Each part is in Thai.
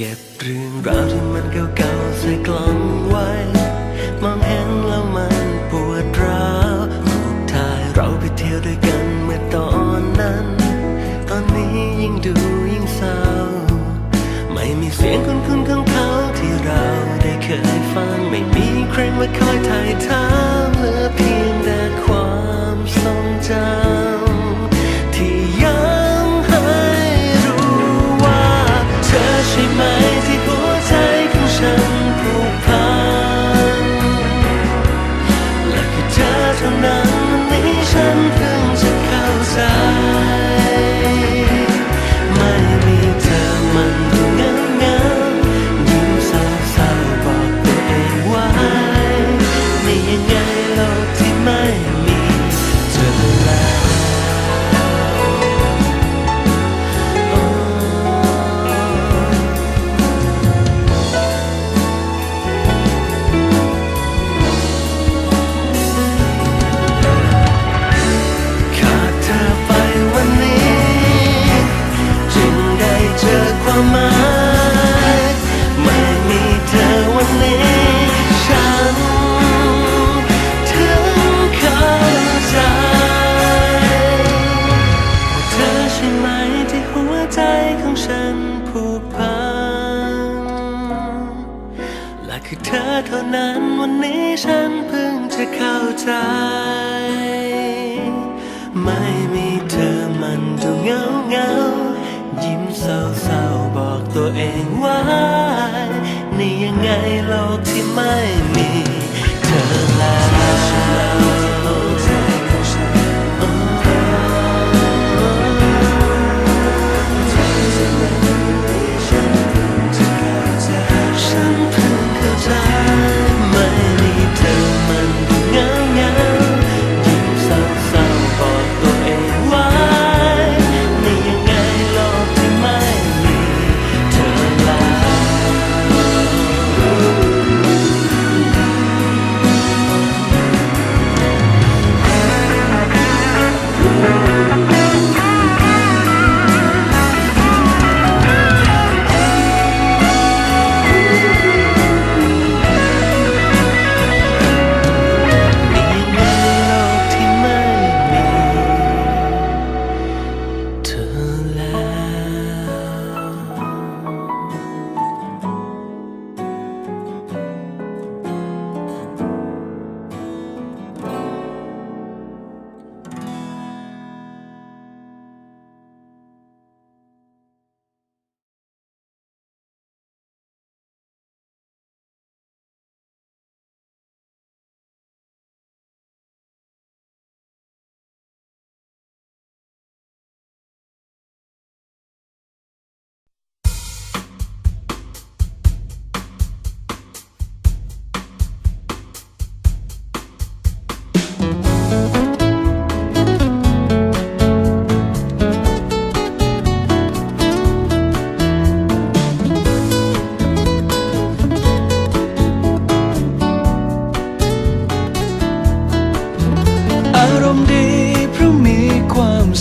เก็บเรื่องราวที่มันเก่าๆใส่กล่องไว้ มองเห็นแล้วมันปวดร้าวรูปถ่ายเราไปเที่ยวด้วยกันเมื่อตอนนั้น ตอนนี้ยิ่งดูยิ่งเศร้า ไม่มีเสียงคุ้นๆของเขาที่เราได้เคยฟัง ไม่มีใครมาคอยถ่ายถามเหลือเพียงแต่ ใจไม่มีเธอมันดูเหงาเหงายิ้มเศร้าเศร้าบอกตัวเองว่านี่ยังไงโลกที่ไม่มีเธอแล้ว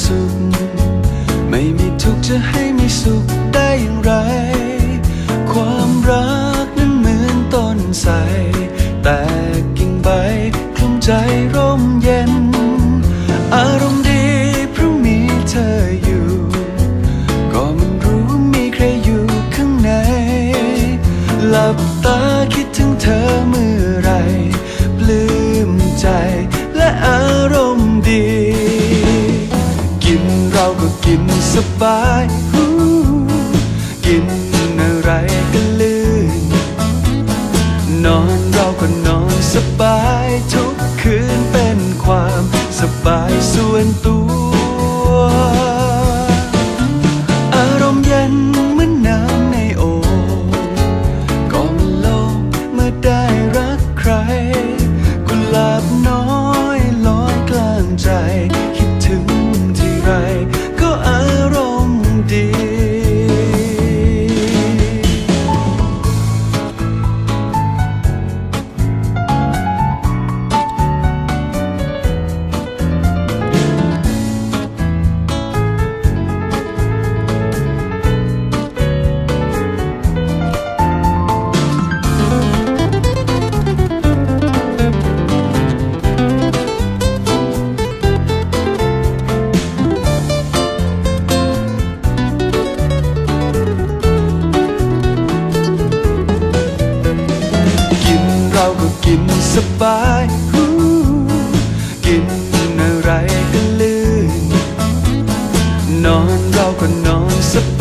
สุข ไม่มีทุกข์จะให้มีสุขได้อย่างไร ความรักนั้นเหมือนต้นไทรแต่กิ่งใบคลุมใจร่มเย็น อารมณ์ดีเพราะมีเธออยู่ ก็มันรู้มีใครอยู่ข้างใน หลับตาคิดถึงเธอเมื่อไรปลื้มใจ สบายกินอะไรก็ลื่น นอนเราก็นอนสบายทุกคืนเป็นความสบายส่วนตัว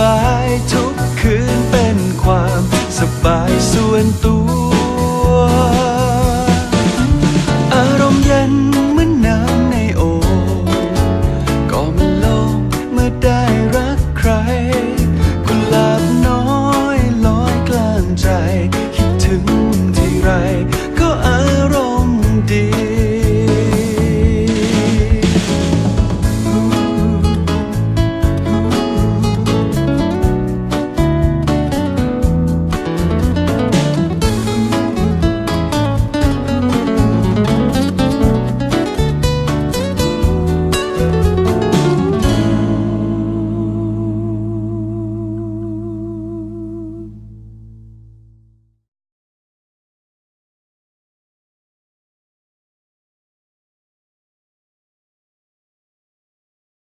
บายทุกคืนเป็นความสบายส่วนตัว อารมณ์เย็น